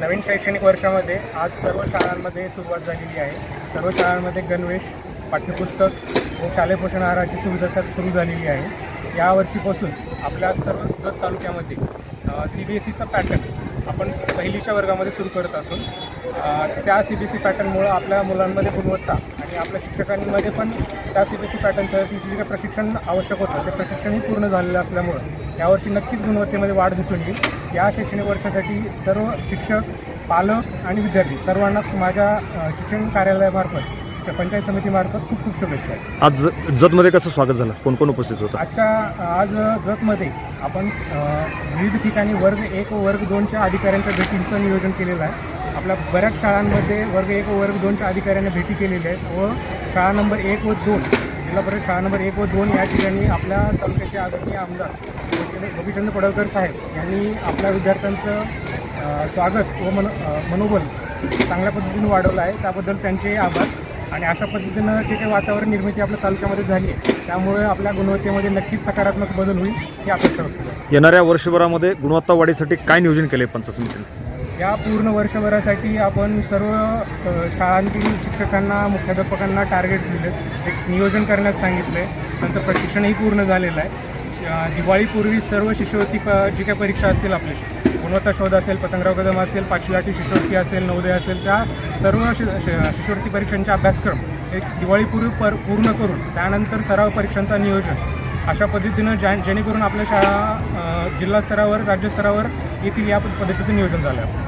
नवीन शैक्षणिक वर्षामध्ये आज सर्व शाळांमध्ये सुरुवात झालेली आहे. सर्व शाळांमध्ये गणवेश पाठ्यपुस्तक व शालेय पोषण आहाराची सुविधा सुरू झालेली आहे. यावर्षीपासून आपल्या सर्व जत तालुक्यामध्ये सी बी एस ईचा पॅटर्न आपण पहिलीच्या वर्गामध्ये सुरू करत असून त्या सी बी एस ई पॅटर्नमुळं आपल्या मुलांमध्ये गुणवत्ता आणि आपल्या शिक्षकांमध्ये पण त्या सी बी एस सी पॅटर्नचं जे काही प्रशिक्षण आवश्यक होतं ते प्रशिक्षणही पूर्ण झालेलं असल्यामुळं यावर्षी नक्कीच गुणवत्तेमध्ये वाढ दिसून येईल. या शैक्षणिक वर्षासाठी सर्व शिक्षक पालक आणि विद्यार्थी सर्वांना माझ्या शिक्षण कार्यालयामार्फत पंचायत समितीमार्फत खूप खूप शुभेच्छा आहेत. आज जतमध्ये कसं स्वागत झालं? कोण कोण उपस्थित होतं? आजच्या आज जतमध्ये आपण विविध ठिकाणी वर्ग एक व वर्ग दोनच्या अधिकाऱ्यांच्या भेटींचं नियोजन केलेलं आहे. आपल्या बऱ्याच शाळांमध्ये वर्ग एक व वर्ग दोनच्या अधिकाऱ्यांना भेटी केलेल्या आहेत व शाळा नंबर एक व दोन जिल्हा परिषद शाळा नंबर एक व दोन या ठिकाणी आपल्या तालुक्याचे आदरणीय आमदार गोपीचंद- गोपीचंद पडळकर साहेब यांनी आपल्या विद्यार्थ्यांचं स्वागत व मन मनोबल चांगल्या पद्धतीने वाढवलं आहे. त्याबद्दल त्यांचे आभार. आणि अशा पद्धतीनं जे काही वातावरण निर्मिती आपल्या तालुक्यामध्ये झाली आहे त्यामुळे आपल्या गुणवत्तेमध्ये नक्कीच सकारात्मक बदल होईल ही अपेक्षा येणाऱ्या वर्षभरामध्ये गुणवत्ता वाढीसाठी काय नियोजन केले पंचायत समितीने या पूर्ण वर्षभरासाठी आपण सर्व शाळांतील शिक्षकांना मुख्याध्यापकांना टार्गेट्स दिलेत. एक नियोजन करण्यास सांगितलं आहे त्यांचं प्रशिक्षणही पूर्ण झालेलं आहे. श- दिवाळीपूर्वी सर्व शिष्यवृत्ती प जी काही परीक्षा असतील आपली गुणवत्ता शोध असेल पतंगराव कदम असेल पाचवी लाटी शिष्यवृत्ती असेल नवोदय असेल त्या सर्व शि शिष्यवृत्ती परीक्षांचा अभ्यासक्रम एक दिवाळीपूर्वी पर पूर्ण करून त्यानंतर सराव परीक्षांचा नियोजन. अशा पद्धतीनं ज्या जेणेकरून आपल्या शाळा जिल्हास्तरावर राज्यस्तरावर येतील या पद्धतीचं नियोजन झालं. आहे